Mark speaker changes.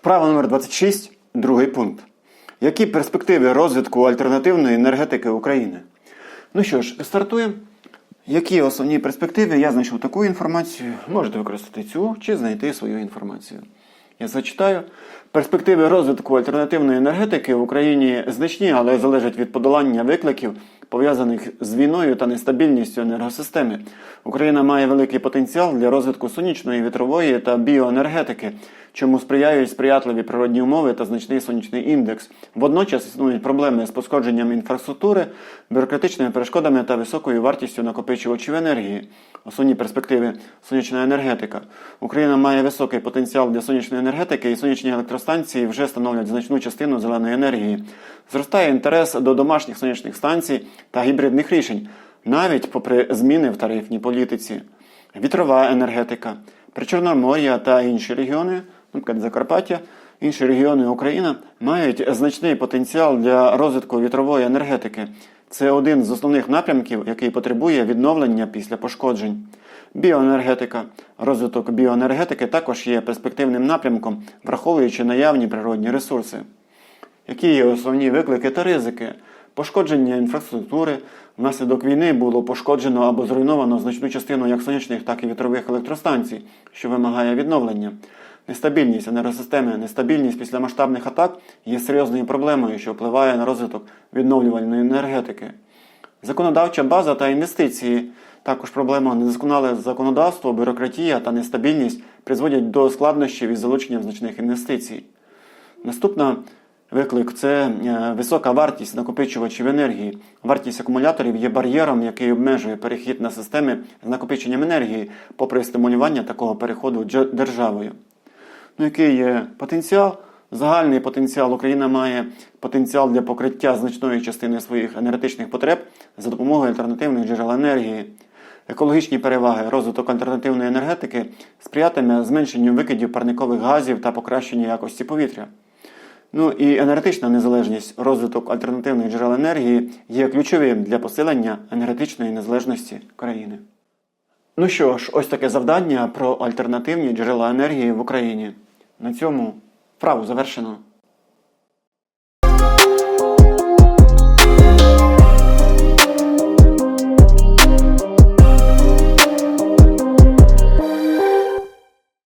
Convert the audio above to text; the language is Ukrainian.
Speaker 1: Вправа номер 26, другий пункт. Які перспективи розвитку альтернативної енергетики України? Ну що ж, стартуємо. Які основні перспективи? Я знайшов таку інформацію. Можете використати цю чи знайти свою інформацію. Я зачитаю. Перспективи розвитку альтернативної енергетики в Україні значні, але залежать від подолання викликів, пов'язаних з війною та нестабільністю енергосистеми. Україна має великий потенціал для розвитку сонячної, вітрової та біоенергетики, чому сприяють сприятливі природні умови та значний сонячний індекс. Водночас існують проблеми з пошкодженням інфраструктури, бюрократичними перешкодами та високою вартістю накопичувачів енергії. Основні перспективи сонячна енергетика. Україна має високий потенціал для сонячної енергетики, і сонячні електростанції вже становлять значну частину зеленої енергії. Зростає інтерес до домашніх сонячних станцій та гібридних рішень, навіть попри зміни в тарифній політиці. Вітрова енергетика. Причорномор'я та інші регіони, наприклад, Закарпаття, інші регіони України мають значний потенціал для розвитку вітрової енергетики. Це один з основних напрямків, який потребує відновлення після пошкоджень. Біоенергетика. Розвиток біоенергетики також є перспективним напрямком, враховуючи наявні природні ресурси. Які є основні виклики та ризики? Пошкодження інфраструктури. Внаслідок війни було пошкоджено або зруйновано значну частину як сонячних, так і вітрових електростанцій, що вимагає відновлення. Нестабільність енергосистеми, нестабільність після масштабних атак є серйозною проблемою, що впливає на розвиток відновлювальної енергетики. Законодавча база та інвестиції. Також проблема недосконале законодавство, бюрократія та нестабільність призводять до складнощів із залученням значних інвестицій. Наступна виклик це е, висока вартість накопичувачів енергії. Вартість акумуляторів є бар'єром, який обмежує перехід на системи з накопиченням енергії, попри стимулювання такого переходу державою. Ну, який є потенціал? Загальний потенціал Україна має потенціал для покриття значної частини своїх енергетичних потреб за допомогою альтернативних джерел енергії. Екологічні переваги розвиток альтернативної енергетики сприятиме зменшенню викидів парникових газів та покращенню якості повітря. Ну і енергетична незалежність, розвиток альтернативних джерел енергії є ключовим для посилення енергетичної незалежності країни. Ну що ж, ось таке завдання про альтернативні джерела енергії в Україні. На цьому вправу завершено.